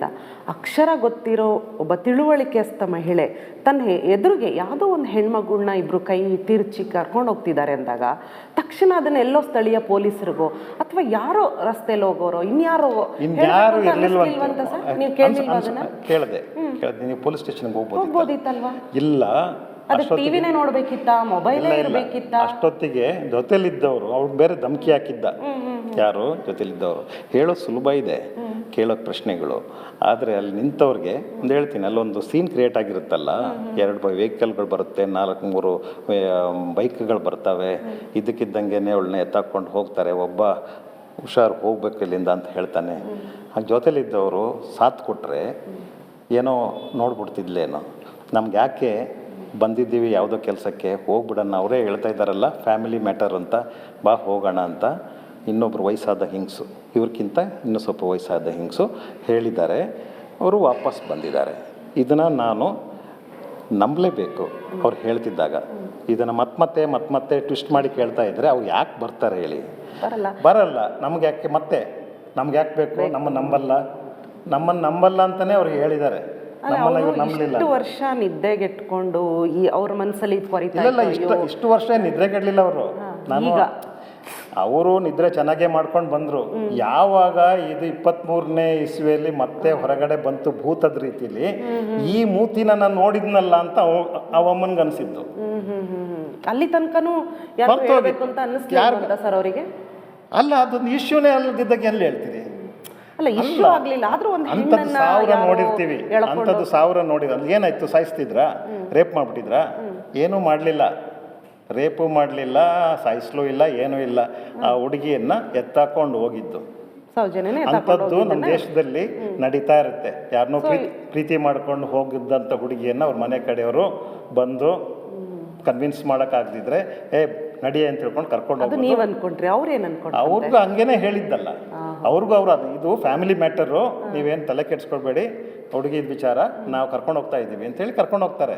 ಅಂತ ಅಕ್ಷರ ಗೊತ್ತಿರೋ ಒಬ್ಬ ತಿಳುವಳಿಕೆಸ್ಥ ಮಹಿಳೆ ತನ್ನ ಎದುರಿಗೆ ಯಾವುದೋ ಒಂದು ಹೆಣ್ಮಗಳನ್ನ ಇಬ್ರು ಕೈ ತಿರ್ಚಿ ಕರ್ಕೊಂಡು ಹೋಗ್ತಿದ್ದಾರೆ ಅಂದಾಗ ತಕ್ಷಣ ಅದನ್ನ ಎಲ್ಲೋ ಸ್ಥಳೀಯ ಪೊಲೀಸರಿಗೋ ಅಥವಾ ಯಾರೋ ರಸ್ತೆಯಲ್ಲಿ ಹೋಗೋರೋ ಇನ್ಯಾರೋ ಕೇಳಿದೆ. ನೀವು ಪೊಲೀಸ್ ಸ್ಟೇಷನ್ಗೆ ಹೋಗ್ಬೋದು ಹೋಗ್ಬೋದಿತ್ತಲ್ವಾ? ಇಲ್ಲ. ಟಿವಿನೇ ನೋಡ್ಬೇಕಿತ್ತ ಮೊಬೈಲ್ ಇರ್ಬೇಕಿತ್ತ. ಅಷ್ಟೊತ್ತಿಗೆ ಜೊತೆಲಿದ್ದವರು ಅವ್ರು ಬೇರೆ ಧಮಕಿ ಹಾಕಿದ್ದ. ಯಾರು? ಜೊತೆಲಿದ್ದವರು. ಹೇಳೋ ಸುಲಭ ಇದೆ ಕೇಳೋಕ್ ಪ್ರಶ್ನೆಗಳು. ಆದರೆ ಅಲ್ಲಿ ನಿಂತವ್ರಿಗೆ ಒಂದು ಹೇಳ್ತೀನಿ ಅಲ್ಲೊಂದು ಸೀನ್ ಕ್ರಿಯೇಟ್ ಆಗಿರುತ್ತಲ್ಲ ಎರಡು ವೆಹಿಕಲ್ಗಳು ಬರುತ್ತೆ ನಾಲ್ಕು ಮೂರು ಬೈಕ್ಗಳು ಬರ್ತವೆ. ಇದಕ್ಕಿದ್ದಂಗೆ ಅವಳನ್ನ ಎತ್ತಾಕೊಂಡು ಹೋಗ್ತಾರೆ ಒಬ್ಬ ಹುಷಾರು ಹೋಗ್ಬೇಕು ಇಲ್ಲಿಂದ ಅಂತ ಹೇಳ್ತಾನೆ. ಹಾಗೆ ಜೊತೆಲಿದ್ದವರು ಸಾಥ್ ಕೊಟ್ಟರೆ ಏನೋ ನೋಡ್ಬಿಡ್ತಿದ್ಲೇನೋ. ನಮ್ಗೆ ಯಾಕೆ ಬಂದಿದ್ದೀವಿ ಯಾವುದೋ ಕೆಲಸಕ್ಕೆ ಹೋಗ್ಬಿಡೋಣ. ಅವರೇ ಹೇಳ್ತಾ ಇದ್ದಾರಲ್ಲ ಫ್ಯಾಮಿಲಿ ಮ್ಯಾಟರ್ ಅಂತ ಬಾ ಹೋಗೋಣ ಅಂತ. ಇನ್ನೊಬ್ಬರು ವಯಸ್ಸಾದ ಹಿಂಗ್ಸು ಇವ್ರಿಗಿಂತ ಇನ್ನೂ ಸ್ವಲ್ಪ ವಯಸ್ಸಾದ ಹಿಂಗ್ಸು ಹೇಳಿದ್ದಾರೆ. ಅವರು ವಾಪಸ್ ಬಂದಿದ್ದಾರೆ. ಇದನ್ನು ನಾನು ನಂಬಲೇಬೇಕು ಅವ್ರು ಹೇಳ್ತಿದ್ದಾಗ. ಇದನ್ನು ಮತ್ತೆ ಮತ್ತೆ ಮತ್ತೆ ಮತ್ತೆ ಟ್ವಿಸ್ಟ್ ಮಾಡಿ ಕೇಳ್ತಾ ಇದ್ದರೆ ಅವ್ರು ಯಾಕೆ ಬರ್ತಾರೆ ಹೇಳಿ? ಬರಲ್ಲ. ಬರಲ್ಲ. ನಮ್ಗೆ ಯಾಕೆ ಮತ್ತೆ? ನಮ್ಗೆ ಯಾಕೆ ಬೇಕು? ನಮ್ಮ ನಂಬಲ್ಲ. ನಮ್ಮನ್ನು ನಂಬಲ್ಲ ಅಂತಲೇ ಅವ್ರಿಗೆ ಹೇಳಿದ್ದಾರೆ. ಇಷ್ಟು ವರ್ಷ ನಿದ್ದೆಗೆಟ್ಕೊಂಡು ಈ ಅವ್ರ ಮನಸ್ಸಲ್ಲಿ ಕೊರಿತಾ ಇಲ್ಲ ಇಷ್ಟು ಇಷ್ಟು ವರ್ಷ ನಿದ್ರೆ ಕೆಡಲಿಲ್ಲ ಅವರು? ನಾನು ಈಗ? ಅವರು ನಿದ್ರೆ ಚೆನ್ನಾಗೇ ಮಾಡ್ಕೊಂಡು ಬಂದರು. ಯಾವಾಗ ಇದು ಇಪ್ಪತ್ತ್ಮೂರನೇ ಇಸ್ವಿಯಲ್ಲಿ ಮತ್ತೆ ಹೊರಗಡೆ ಬಂತು ಭೂತದ ರೀತಿಲಿ ಈ ಮೂತಿನ ನಾನು ನೋಡಿದ್ನಲ್ಲ ಅಂತ ಅವ- ಅವಮ್ಮನ್ಗೆ ಅನಿಸಿದ್ದು. ಹ್ಮ್ ಹ್ಮ್ ಹ್ಮ್ ಹ್ಮ್. ಅಲ್ಲಿ ತನಕನೂ ಯಾರು ಅಂತ ಸರ್ ಅವರಿಗೆ? ಅಲ್ಲ ಅದೊಂದು ಇಶ್ಯೂನೇ ಅಲ್ಲದಿದ್ದಾಗ ಎಲ್ಲಿ ಹೇಳ್ತೀರಿ? ಅಲ್ಲ ಇಶ್ಯೂ ಆಗ್ಲಿಲ್ಲ. ಆದ್ರೂ ಒಂದು ಅಂಥದ್ದು ಸಾವಿರ ನೋಡಿರ್ತೀವಿ. ಅಂಥದ್ದು ಸಾವಿರ ನೋಡಿದ ಅಲ್ಲಿ ಏನಾಯ್ತು? ಸಾಯಿಸ್ತಿದ್ರಾ? ರೇಪ್ ಮಾಡ್ಬಿಟ್ಟಿದ್ರಾ? ಏನೂ ಮಾಡಲಿಲ್ಲ. ರೇಪು ಮಾಡಲಿಲ್ಲ ಸಾಯಿಸ್ಲೂ ಇಲ್ಲ ಏನೂ ಇಲ್ಲ. ಆ ಹುಡುಗಿಯನ್ನ ಎತ್ತಾಕೊಂಡು ಹೋಗಿದ್ದು. ಅಂಥದ್ದು ನಮ್ಮ ದೇಶದಲ್ಲಿ ನಡೀತಾ ಇರುತ್ತೆ. ಯಾರನ್ನೋ ಪ್ರೀತಿ ಪ್ರೀತಿ ಮಾಡ್ಕೊಂಡು ಹೋಗಿದ್ದಂಥ ಹುಡುಗಿಯನ್ನ ಅವ್ರ ಮನೆ ಕಡೆಯವರು ಬಂದು ಕನ್ವಿನ್ಸ್ ಮಾಡೋಕ್ಕಾಗದಿದ್ರೆ ಏ ನಡಿಯೇ ಅಂತ ಹೇಳ್ಕೊಂಡು ಕರ್ಕೊಂಡು ಹೋಗಿ ನೀವು ಅನ್ಕೊಂಡ್ರಿ ಅವ್ರೇನು ಅನ್ಕೊಂಡ್ರಿ ಅವ್ರಿಗೂ ಹಂಗೇನೆ ಹೇಳಿದ್ದಲ್ಲ. ಅವ್ರಿಗೂ ಅವ್ರು ಅದು ಇದು ಫ್ಯಾಮಿಲಿ ಮ್ಯಾಟರು ನೀವೇನು ತಲೆ ಕೆಡ್ಸ್ಕೊಳ್ಬೇಡಿ. ಹುಡುಗಿದ ವಿಚಾರ ನಾವು ಕರ್ಕೊಂಡು ಹೋಗ್ತಾ ಇದ್ದೀವಿ ಅಂತೇಳಿ ಕರ್ಕೊಂಡು ಹೋಗ್ತಾರೆ.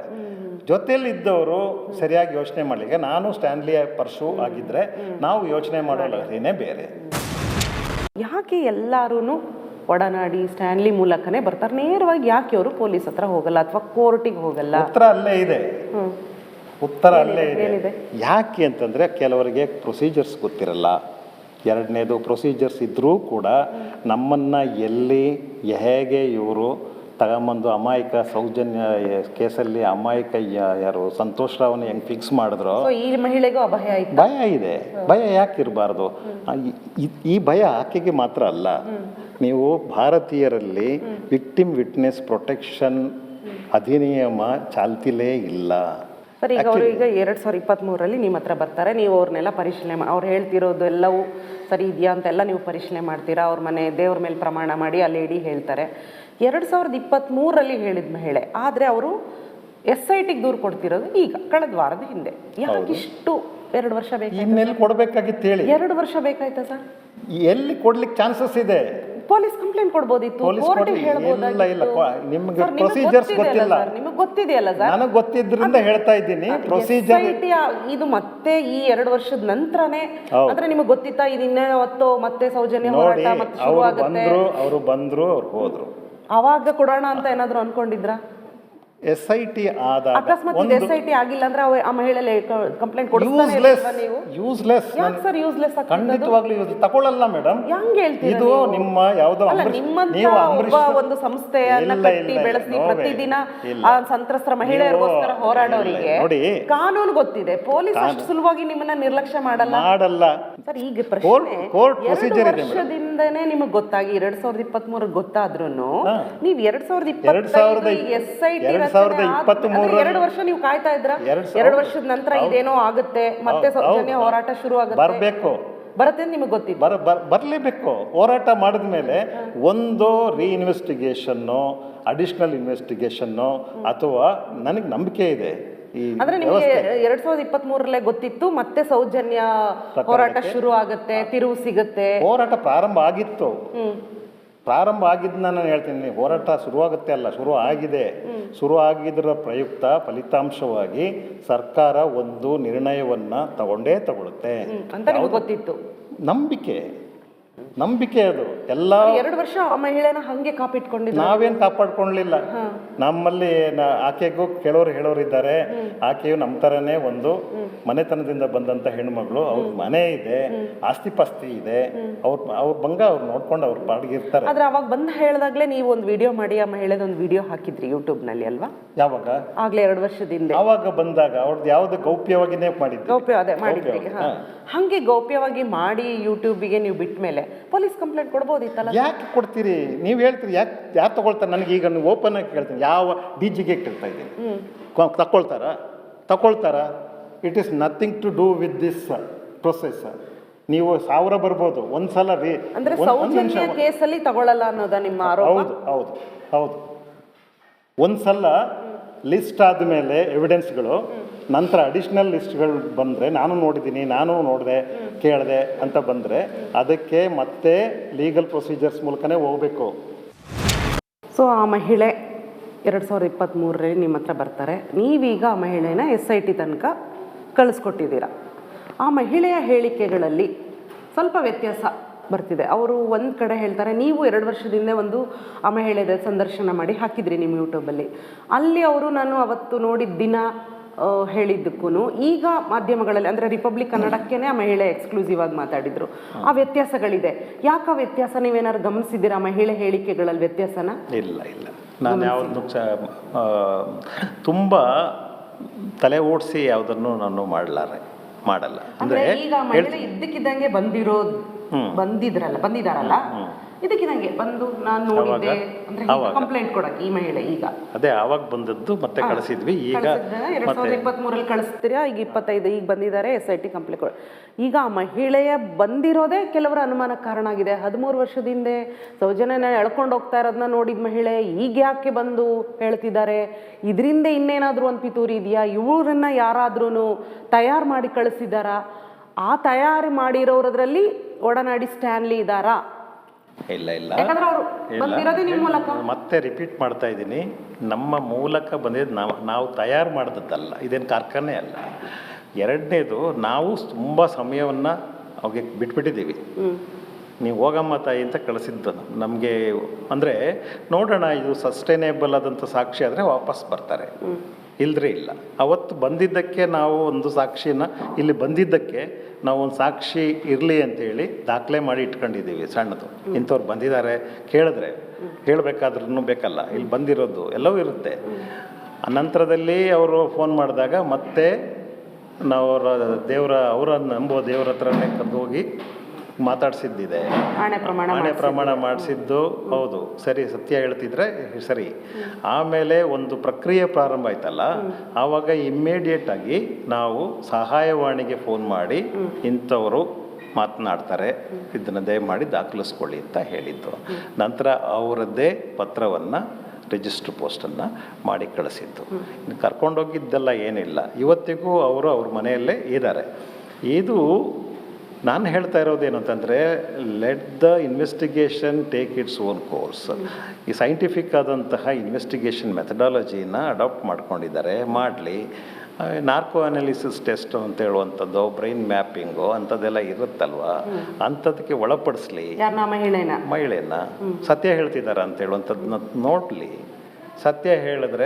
ಜೊತೆಯಲ್ಲಿ ಇದ್ದವರು ಸರಿಯಾಗಿ ಯೋಚನೆ ಮಾಡಲಿಕ್ಕೆ ನಾನು ಸ್ಟ್ಯಾನ್ಲಿ ಪರ್ಸು ಆಗಿದ್ರೆ ನಾವು ಯೋಚನೆ ಮಾಡೋಲ್ಲೇ ಬೇರೆ. ಯಾಕೆ ಎಲ್ಲಾರು ಒಡನಾಡಿ ಸ್ಟ್ಯಾನ್ಲಿ ಮೂಲಕನೇ ಬರ್ತಾರೆ? ನೇರವಾಗಿ ಯಾಕೆ ಅವರು ಪೊಲೀಸ್ ಹತ್ರ ಹೋಗಲ್ಲ ಅಥವಾ ಕೋರ್ಟಿಗೆ ಹೋಗಲ್ಲ? ಹತ್ರ ಅಲ್ಲೇ ಇದೆ. ಉತ್ತರ ಅಲ್ಲೇ ಇದೆ. ಯಾಕೆ ಅಂತಂದರೆ ಕೆಲವರಿಗೆ ಪ್ರೊಸೀಜರ್ಸ್ ಗೊತ್ತಿರಲ್ಲ. ಎರಡನೇದು ಪ್ರೊಸೀಜರ್ಸ್ ಇದ್ದರೂ ಕೂಡ ನಮ್ಮನ್ನು ಎಲ್ಲಿ ಹೇಗೆ ಇವರು ತಗೊಂಬಂದು ಅಮಾಯಕ ಸೌಜನ್ಯ ಕೇಸಲ್ಲಿ ಅಮಾಯಕ ಯಾರು ಸಂತೋಷ್ ರಾವ್ನ ಹೆಂಗೆ ಫಿಕ್ಸ್ ಮಾಡಿದ್ರು ಈ ಮಹಿಳೆಗೂ ಭಯ ಭಯ ಇದೆ. ಭಯ ಯಾಕೆ ಇರಬಾರ್ದು? ಈ ಭಯ ಆಕೆಗೆ ಮಾತ್ರ ಅಲ್ಲ. ನೀವು ಭಾರತೀಯರಲ್ಲಿ ವಿಕ್ಟಿಮ್ ವಿಟ್ನೆಸ್ ಪ್ರೊಟೆಕ್ಷನ್ ಅಧಿನಿಯಮ ಚಾಲ್ತಿಲೇ ಇಲ್ಲ. ಸರ್ ಈಗ ಅವರು ಈಗ ಎರಡ್ ಸಾವಿರದ ಇಪ್ಪತ್ತ್ ಮೂರರಲ್ಲಿ ನಿಮ್ಮ ಹತ್ರ ಬರ್ತಾರೆ. ನೀವು ಅವ್ರನ್ನೆಲ್ಲ ಪರಿಶೀಲನೆ ಅವ್ರು ಹೇಳ್ತಿರೋದು ಎಲ್ಲವೂ ಸರಿ ಇದೆಯಾ ಅಂತೆಲ್ಲ ನೀವು ಪರಿಶೀಲನೆ ಮಾಡ್ತೀರಾ? ಅವ್ರ ಮನೆ ದೇವ್ರ ಮೇಲೆ ಪ್ರಮಾಣ ಮಾಡಿ ಆ ಲೇಡಿ ಹೇಳ್ತಾರೆ. ಎರಡು ಸಾವಿರದ ಇಪ್ಪತ್ತ್ ಮೂರರಲ್ಲಿ ಹೇಳಿದ ಮಹಿಳೆ ಆದ್ರೆ ಅವರು ಎಸ್ ಐ ಟಿಗೆ ದೂರು ಕೊಡ್ತಿರೋದು ಈಗ ಕಳೆದ ವಾರದ ಹಿಂದೆ. ಯಾಕಿಷ್ಟು ಎರಡು ವರ್ಷ ಬೇಕು ಕೊಡಬೇಕಾಗಿತ್ತು ಹೇಳಿ. ಎರಡು ವರ್ಷ ಬೇಕಾಯ್ತಾ ಸರ್? ಎಲ್ಲಿ ಕೊಡ್ಲಿಕ್ಕೆ ಚಾನ್ಸಸ್ ಇದೆ? ಪೊಲೀಸ್ ಕಂಪ್ಲೇಂಟ್ ಕೊಡ್ಬೋದಿತ್ತು ಪೊಲೀಸ್ ಕೋರ್ಟಿಗೆ ಹೇಳಬಹುದು ಇಲ್ಲ, ಇಲ್ಲ, ಕೊ- ನಿಮ್ಗೆ ನಿಮಗೆ ಗೊತ್ತಿದೆಯಲ್ಲ ಗೊತ್ತಿಲ್ಲ. ನಿಮಗೆ ಗೊತ್ತಿದೆಯಲ್ಲ ಸರ್ ನನಗೆ ಗೊತ್ತಿದ್ರಿಂದ ಹೇಳ್ತಾ ಇದ್ದೀನಿ ಪ್ರೊಸೀಜರ್ SIT ಇದು ಮತ್ತೆ ಈ ಎರಡು ವರ್ಷದ ನಂತರನೇ. ಹೌದು. ಅಂದ್ರೆ ನಿಮಗೆ ಗೊತ್ತಿತ್ತಾ ಇದು ಇನ್ನೇ ಹೊತ್ತು ಮತ್ತೆ ಸೌಜನ್ಯ ನೋಡಿ ಹೋರಾಟ ಮತ್ತೆ ಶುರು ಅವರು ಆಗುತ್ತೆ? ಬಂದ್ರು ಅವರು ಬಂದ್ರು ಅವ್ರು ಹೋದ್ರು. ಅವಾಗ ಕೊಡೋಣ ಅಂತ ಏನಾದ್ರು ಅನ್ಕೊಂಡಿದ್ರ? ಎಸ್ ಐ ಟಿ ಆದಾಗ ಎಸ್ ಐ ಟಿ ಆಗಿಲ್ಲ ಅಂದ್ರೆ ಆ ಮಹಿಳೆ ಕಂಪ್ಲೇಂಟ್ ಯೂಸ್ಲೆಸ್ ಸರ್ ಯೂಸ್ಲೆಸ್ ಖಂಡಿತವಾಗ್ಲೂ ಯೂಸ್ ತಗೊಳ್ಳಲ್ಲ ಮೇಡಮ್ ಹೆಂಗ್ ಹೇಳ್ತೀವಿ ಇದು ನಿಮ್ಮ ಯಾವುದೋ ನೀವು ಒಂದು ಸಂಸ್ಥೆಯನ್ನ ಕಟ್ಟಿ ಬೆಳೆಸಿ ಪ್ರತಿದಿನ ಆ ಸಂತ್ರಸ್ತರ ಮಹಿಳೆಯರಿಗೋಸ್ಕರ ಹೋರಾಡೋರಿಗೆ ನೋಡಿ. ಕಾನೂನು ಗೊತ್ತಿದೆ. ಪೊಲೀಸ್ ಅಷ್ಟು ಸುಲಭವಾಗಿ ನಿಮ್ಮನ್ನ ನಿರ್ಲಕ್ಷ್ಯ ಮಾಡಲ್ಲ? ಮಾಡಲ್ಲ. ಸರ್ ಈಗ ಪ್ರಶ್ನೆ court ಎರಡು ಇದೆ. ವರ್ಷದಿಂದನೇ ನಿಮಗೆ ಗೊತ್ತಾಗಿ ಎರಡ್ ಸಾವಿರದ ಇಪ್ಪತ್ತ್ ಮೂರು ಗೊತ್ತಾದ್ರೂ. ನೀವ್ ಎರಡ್ ಸಾವಿರದ ಇಪ್ಪತ್ತ್ ಸಾವಿರದ ಎಸ್ ಐ ಟಿ ಸಾವಿರದ ಇಪ್ಪತ್ಮೂರರಲ್ಲಿ- ಎರಡು ವರ್ಷ ನೀವು ಕಾಯ್ತಾ ಇದ್ರ ಎರಡ್ ವರ್ಷದ ನಂತರ ಇದೇನೋ ಆಗುತ್ತೆ ಮತ್ತೆ ಸೌಜನ್ಯ ಹೋರಾಟ ಶುರು ಆಗುತ್ತೆ. ಬರಬೇಕು. ಬರುತ್ತೆ ನಿಮಗೆ ಗೊತ್ತಿದೆ ಬರ ಬರ್- ಬರಲೇಬೇಕು. ಹೋರಾಟ ಮಾಡಿದ ಮೇಲೆ ಒಂದು ರೀಇನ್ವೆಸ್ಟಿಗೇಷನ್ನು ಅಡಿಷನಲ್ ಇನ್ವೆಸ್ಟಿಗೇಷನ್ನು ಅಥವಾ ನನಗೆ ನಂಬಿಕೆ ಇದೆ ಅಂದ್ರೆ ನಿಮಗೆ ಎರಡ್ ಸಾವಿರದ ಇಪ್ಪತ್ತ್ ಮೂರಲ್ಲೇ ಗೊತ್ತಿತ್ತು ಮತ್ತೆ ಸೌಜನ್ಯ ಹೋರಾಟ ಶುರು ಆಗುತ್ತೆ ತಿರುವು ಸಿಗುತ್ತೆ. ಹೋರಾಟ ಪ್ರಾರಂಭ ಆಗಿತ್ತು. ಪ್ರಾರಂಭ ಆಗಿದ್ದು ನಾನು ಹೇಳ್ತೀನಿ ಹೋರಾಟ ಶುರುವಾಗುತ್ತೆ ಅಲ್ಲ ಶುರು ಆಗಿದೆ. ಶುರು ಆಗಿದ್ರ ಪ್ರಯುಕ್ತ ಫಲಿತಾಂಶವಾಗಿ ಸರ್ಕಾರ ಒಂದು ನಿರ್ಣಯವನ್ನ ತಗೊಂಡೇ ತಗೊಳುತ್ತೆ. ನಂಬಿಕೆ. ನಂಬಿಕೆ ಅದು. ಎಲ್ಲ ಎರಡು ವರ್ಷ ಆ ಮಹಿಳೆನ ಹಂಗೆ ಕಾಪಿಟ್ಕೊಂಡಿದ್ದ ನಾವೇನ್ ಕಾಪಾಡ್ಕೊಳ್ಳಿಲ್ಲ ನಮ್ಮಲ್ಲಿ ಆಕೆಗೂ ಕೆಲವರು ಹೇಳೋರು ಇದ್ದಾರೆ ಆಕೆಯು ನಮ್ಮ ಥರನೇ ಒಂದು ಮನೆತನದಿಂದ ಬಂದಂತ ಹೆಣ್ಮಗಳು. ಅವ್ರ ಮನೆ ಇದೆ ಆಸ್ತಿ ಪಾಸ್ತಿ ಇದೆ. ಅವ್ರ ಅವ್ರ ಬಂಗ ಅವ್ರು ನೋಡ್ಕೊಂಡು ಅವ್ರ ಪಾಡ್ಗಿರ್ತಾರೆ ಆದ್ರೆ ಅವಾಗ ಬಂದ ಹೇಳಿದಾಗ್ಲೇ ನೀವು ಒಂದು ವಿಡಿಯೋ ಮಾಡಿ ಆ ಮಹಿಳೆದೊಂದು ವಿಡಿಯೋ ಹಾಕಿದ್ರಿ ಯೂಟ್ಯೂಬ್ನಲ್ಲಿ ಅಲ್ವಾ? ಯಾವಾಗ? ಆಗ್ಲೇ ಎರಡು ವರ್ಷದಿಂದ ಅವಾಗ ಬಂದಾಗ ಅವ್ರದ್ದು ಯಾವ್ದು ಗೌಪ್ಯವಾಗಿನೇ ಮಾಡಿದ್ದು ಗೌಪ್ಯ ಅದೇ ಮಾಡಿದ್ರಿ. ಹಂಗೆ ಗೌಪ್ಯವಾಗಿ ಮಾಡಿ ಯೂಟ್ಯೂಬಿಗೆ ನೀವು ಬಿಟ್ಟ ಮೇಲೆ ಪೊಲೀಸ್ ಕಂಪ್ಲೇಂಟ್ ಕೊಡ್ಬೋದಿತ್ತಲ್ಲ ಯಾಕೆ ಕೊಡ್ತೀರಿ? ನೀವು ಹೇಳ್ತೀರಿ ಯಾಕೆ ಯಾರು ತಗೊಳ್ತಾರೆ? ನನಗೆ ಈಗ ನೀವು ಓಪನ್ ಆಗಿ ಕೇಳ್ತೀನಿ. ಯಾವ ಡಿ ಜಿಗೆ ಕೇಳ್ತಾ ಇದ್ದೀನಿ. ತಗೊಳ್ತಾರಾ ತಗೊಳ್ತಾರಾ it is nothing to do with this process ನೀವು ಸಾವಿರ ಬರ್ಬೋದು ಒಂದ್ಸಲ ರೀ ಅಂದ್ರೆ ಒಂದ್- ಒಂದ್ ನಿಮಿಷ ಸೌಜನ್ಯ ಕೇಸಲ್ಲಿ ತಗೊಳ್ಳಲ್ಲ ಅನ್ನೋದ ನಿಮ್ಮ ಆರೋಪ? ಹೌದು ಹೌದು ಹೌದು. ಒಂದ್ಸಲ ಲಿಸ್ಟ್ ಆದಮೇಲೆ ಎವಿಡೆನ್ಸ್ಗಳು ನಂತರ ಅಡಿಷ್ನಲ್ ಲಿಸ್ಟ್ಗಳು ಬಂದರೆ, ನಾನು ನೋಡಿದ್ದೀನಿ ನಾನು ನೋಡಿದೆ, ಕೇಳಿದೆ ಅಂತ ಬಂದರೆ, ಅದಕ್ಕೆ ಮತ್ತೆ ಲೀಗಲ್ ಪ್ರೊಸೀಜರ್ಸ್ ಮೂಲಕನೇ ಹೋಗಬೇಕು. ಸೊ ಆ ಮಹಿಳೆ ಎರಡು ಸಾವಿರದ ಇಪ್ಪತ್ತ್ಮೂರರಲ್ಲಿ ನಿಮ್ಮ ಹತ್ರ ಬರ್ತಾರೆ. ನೀವೀಗ ಆ ಮಹಿಳೆನ ಎಸ್ ಐ ಟಿ ತನಕ ಕಳಿಸ್ಕೊಟ್ಟಿದ್ದೀರಾ. ಆ ಮಹಿಳೆಯ ಹೇಳಿಕೆಗಳಲ್ಲಿ ಸ್ವಲ್ಪ ವ್ಯತ್ಯಾಸ ಬರ್ತಿದೆ. ಅವರು ಒಂದು ಕಡೆ ಹೇಳ್ತಾರೆ, ನೀವು ಎರಡು ವರ್ಷದಿಂದ ಒಂದು ಆ ಮಹಿಳೆದ ಸಂದರ್ಶನ ಮಾಡಿ ಹಾಕಿದ್ರಿ ನಿಮ್ಮ ಯೂಟ್ಯೂಬಲ್ಲಿ ಅಲ್ಲಿ ಅವರು ನಾನು ಅವತ್ತು ನೋಡಿದ ದಿನ ಹೇಳಿದ್ದಕ್ಕೂ ಈಗ ಮಾಧ್ಯಮಗಳಲ್ಲಿ ಅಂದರೆ ರಿಪಬ್ಲಿಕ್ ಕನ್ನಡಕ್ಕೇನೆ ಆ ಮಹಿಳೆ ಎಕ್ಸ್ಕ್ಲೂಸಿವ್ ಆಗಿ ಮಾತಾಡಿದ್ರು. ಆ ವ್ಯತ್ಯಾಸಗಳಿದೆ. ಯಾಕೆ ಆ ವ್ಯತ್ಯಾಸ? ನೀವೇನಾದ್ರು ಗಮನಿಸಿದ್ದೀರಾ ಆ ಮಹಿಳೆ ಹೇಳಿಕೆಗಳಲ್ಲಿ ವ್ಯತ್ಯಾಸನ? ಇಲ್ಲ ಇಲ್ಲ. ನಾನು ಯಾವ್ದು ತುಂಬ ತಲೆ ಓಡಿಸಿ ಯಾವುದನ್ನು ನಾನು ಮಾಡಲಾರೆ ಮಾಡಲ್ಲ. ಅಂದ್ರೆ ಅಂದರೆ ಈಗ ಮಹಿಳೆ ಇದ್ದಕ್ಕಿದ್ದಂಗೆ ಬಂದಿರೋ ಬಂದಿದ್ರಲ್ಲ ಬಂದಿದಾರಲ್ಲ? ಇದಕ್ಕಿದಂಗೆ ಬಂದು ನಾನು ನೋಡಿದ್ದೆ ಅಂದ್ರೆ ಕಂಪ್ಲೇಂಟ್ ಕೊಡಕ್ಕೆ ಈ ಮಹಿಳೆ ಈಗ. ಅದೇ ಆವಾಗ ಬಂದದ್ದು ಮತ್ತೆ ಕಳಿಸಿದ್ವಿ. ಈಗ ಎರಡ್ ಸಾವಿರದ ಇಪ್ಪತ್ತ್ ಮೂರಲ್ಲಿ ಕಳಿಸ್ತೀರಾ? ಈಗ ಇಪ್ಪತ್ತೈದು ಈಗ ಬಂದಿದ್ದಾರೆ ಎಸ್ ಐ ಟಿ ಕಂಪ್ಲೇಂಟ್ ಕೊಡ ಈಗ ಆ ಮಹಿಳೆಯ ಬಂದಿರೋದೇ ಕೆಲವರ ಅನುಮಾನಕ್ಕೆ ಕಾರಣ ಆಗಿದೆ. ಹದಿಮೂರು ವರ್ಷದ ಹಿಂದೆ ಸೌಜನ್ಯನ ಎಳ್ಕೊಂಡು ಹೋಗ್ತಾ ಇರೋದನ್ನ ನೋಡಿದ ಮಹಿಳೆ ಈಗ ಯಾಕೆ ಬಂದು ಹೇಳ್ತಿದ್ದಾರೆ? ಇದರಿಂದ ಇನ್ನೇನಾದ್ರೂ ಒಂದು ಪಿತೂರಿ ಇದೆಯಾ? ಇವರನ್ನ ಯಾರಾದ್ರೂ ತಯಾರು ಮಾಡಿ ಕಳಿಸಿದಾರಾ ಆ ತಯಾರು ಮಾಡಿರೋರದ್ರಲ್ಲಿ ಒಡನಾಡಿ ಸ್ಟ್ಯಾನ್ಲಿ ಇದ್ದಾರಾ? ಇಲ್ಲ ಇಲ್ಲ. ಮತ್ತೆ ರಿಪೀಟ್ ಮಾಡ್ತಾ ಇದ್ದೀನಿ. ನಮ್ಮ ಮೂಲಕ ಬಂದಿದ್ದು ನಾವು ನಾವು ತಯಾರು ಮಾಡಿದದ್ದಲ್ಲ ಇದೇನು ಕಾರ್ಖಾನೆ ಅಲ್ಲ. ಎರಡನೇದು ನಾವು ತುಂಬ ಸಮಯವನ್ನು ಅವ್ರಿಗೆ ಬಿಟ್ಬಿಟ್ಟಿದ್ದೀವಿ. ನೀವು ಹೋಗಮ್ಮ ತಾಯಿ ಅಂತ ಕಳಿಸಿದ್ದು ನಮಗೆ ಅಂದರೆ ನೋಡೋಣ ಇದು ಸಸ್ಟೈನೇಬಲ್ ಆದಂಥ ಸಾಕ್ಷಿ ಆದರೆ ವಾಪಸ್ ಬರ್ತಾರೆ. ಇಲ್ದ್ರೆ ಇಲ್ಲ. ಅವತ್ತು ಬಂದಿದ್ದಕ್ಕೆ ನಾವು ಒಂದು ಸಾಕ್ಷಿನ ಇಲ್ಲಿ ಬಂದಿದ್ದಕ್ಕೆ ನಾವು ಒಂದು ಸಾಕ್ಷಿ ಇರಲಿ ಅಂತೇಳಿ ದಾಖಲೆ ಮಾಡಿ ಇಟ್ಕೊಂಡಿದ್ದೀವಿ ಸಣ್ಣದು. ಇಂಥವ್ರು ಬಂದಿದ್ದಾರೆ ಕೇಳಿದ್ರೆ ಹೇಳಬೇಕಾದ್ರೂ ಬೇಕಲ್ಲ ಇಲ್ಲಿ ಬಂದಿರೋದು ಎಲ್ಲವೂ ಇರುತ್ತೆ. ಅನಂತರದಲ್ಲಿ ಅವರು ಫೋನ್ ಮಾಡಿದಾಗ ಮತ್ತೆ ನಾವು ಅವರ ದೇವರ ಅವರನ್ನು ನಂಬುವ ದೇವ್ರ ಹತ್ರನೇ ಕರೆದು ಹೋಗಿ ಮಾತಾಡಿಸಿದ್ದಿದೆ. ಆಣೆ ಪ್ರಮಾಣ ಮಾಡಿಸಿದ್ದು. ಹೌದು ಸರಿ ಸತ್ಯ ಹೇಳ್ತಿದ್ರೆ ಸರಿ. ಆಮೇಲೆ ಒಂದು ಪ್ರಕ್ರಿಯೆ ಪ್ರಾರಂಭ ಆಯ್ತಲ್ಲ ಆವಾಗ ಇಮ್ಮಿಡಿಯೇಟ್ ಆಗಿ ನಾವು ಸಹಾಯವಾಣಿಗೆ ಫೋನ್ ಮಾಡಿ ಇಂಥವರು ಮಾತನಾಡ್ತಾರೆ. ಇದನ್ನು ದಯಮಾಡಿ ದಾಖಲಿಸ್ಕೊಳ್ಳಿ ಅಂತ ಹೇಳಿದ್ದು. ನಂತರ ಅವರದ್ದೇ ಪತ್ರವನ್ನು ರಿಜಿಸ್ಟರ್ ಪೋಸ್ಟನ್ನು ಮಾಡಿ ಕಳಿಸಿದ್ದು. ಇನ್ನು ಕರ್ಕೊಂಡೋಗಿದ್ದೆಲ್ಲ ಏನಿಲ್ಲ. ಇವತ್ತಿಗೂ ಅವರು ಅವ್ರ ಮನೆಯಲ್ಲೇ ಇದ್ದಾರೆ. ಇದು ನಾನು ಹೇಳ್ತಾ ಇರೋದೇನು ಅಂತಂದರೆ let the investigation take its own course ಈ ಸೈಂಟಿಫಿಕ್ ಆದಂತಹ ಇನ್ವೆಸ್ಟಿಗೇಷನ್ ಮೆಥಡಾಲಜಿನ ಅಡಾಪ್ಟ್ ಮಾಡ್ಕೊಂಡಿದ್ದಾರೆ ಮಾಡಲಿ. ನಾರ್ಕೋ ಅನಾಲಿಸಿಸ್ ಟೆಸ್ಟ್ ಅಂತ ಹೇಳುವಂಥದ್ದು ಬ್ರೈನ್ ಮ್ಯಾಪಿಂಗು ಅಂಥದ್ದೆಲ್ಲ ಇರುತ್ತಲ್ವ? ಅಂಥದಕ್ಕೆ ಒಳಪಡಿಸ್ಲಿ. ಮಹಿಳೆನ? ಮಹಿಳೆಯನ್ನ ಸತ್ಯ ಹೇಳ್ತಿದ್ದಾರೆ ಅಂತ ಹೇಳುವಂಥದ್ದನ್ನ ನೋಡಲಿ. ಸತ್ಯ ಹೇಳಿದ್ರೆ